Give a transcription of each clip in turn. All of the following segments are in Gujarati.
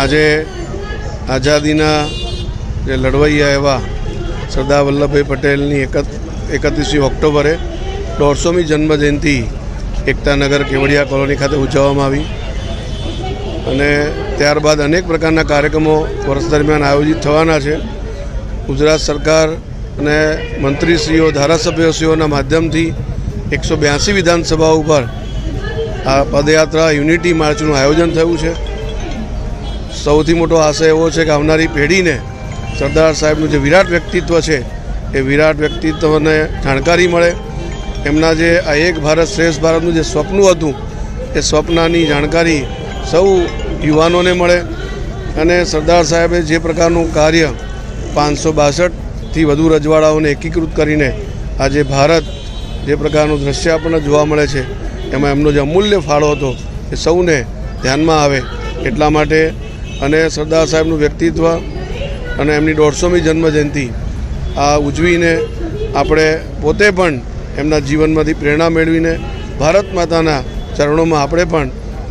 આજે આઝાદીના જે લડવૈયા એવા સરદાર વલ્લભભાઈ પટેલની એકત, એકત્રીસમી ઓક્ટોબરે દોઢસોમી જન્મજયંતિ એકતાનગર કેવડિયા કોલોની ખાતે ઉજવવામાં આવી. અને ત્યારબાદ અનેક પ્રકારના કાર્યક્રમો વર્ષ દરમિયાન આયોજિત થવાના છે. ગુજરાત સરકાર અને મંત્રીશ્રીઓ, ધારાસભ્યશ્રીઓના માધ્યમથી એકસો બ્યાસી વિધાનસભા ઉપર આ પદયાત્રા યુનિટી માર્ચનું આયોજન થયું છે. સૌથી મોટો આશય એવો છે કે આવનારી પેઢીને સરદાર સાહેબનું જે વિરાટ વ્યક્તિત્વ છે, એ વિરાટ વ્યક્તિત્વને જાણકારી મળે. એમના જે આ એક ભારત શ્રેષ્ઠ ભારતનું જે સ્વપ્ન હતું, એ સ્વપ્નની જાણકારી સૌ યુવાનોને મળે અને સરદાર સાહેબે જે પ્રકારનું કાર્ય પાંચસો બાસઠથી વધુ રજવાડાઓને એકીકૃત કરીને આજે ભારત જે પ્રકારનું દ્રશ્ય આપણને જોવા મળે છે, એમાં એમનો જે અમૂલ્ય ફાળો હતો, એ સૌને ધ્યાનમાં આવે એટલા માટે અને સરદાર સાહેબનું વ્યક્તિત્વ અને એમની દોઢસોમી જન્મજયંતિ આ ઉજવીને આપણે પોતે પણ એમના જીવનમાંથી પ્રેરણા મેળવીને ભારત માતાના ચરણોમાં આપણે પણ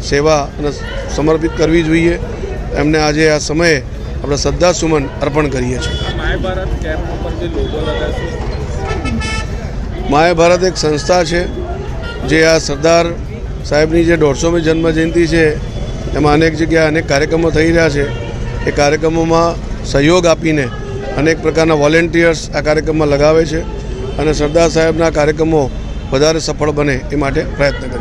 સેવા અને સમર્પિત કરવી જોઈએ. એમને આજે આ સમયે આપણે શ્રદ્ધાસુમન અર્પણ કરીએ છીએ. માય ભારત એક સંસ્થા છે જે આ સરદાર સાહેબની જે દોઢસોમી જન્મજયંતિ છે એમાં અનેક જગ્યાએ અનેક કાર્યક્રમો થઈ રહ્યા છે. એ કાર્યક્રમોમાં સહયોગ આપીને અનેક પ્રકારના વોલેન્ટિયર્સ આ કાર્યક્રમમાં લગાવે છે અને સરદાર સાહેબના કાર્યક્રમો વધારે સફળ બને એ માટે પ્રયત્ન કરે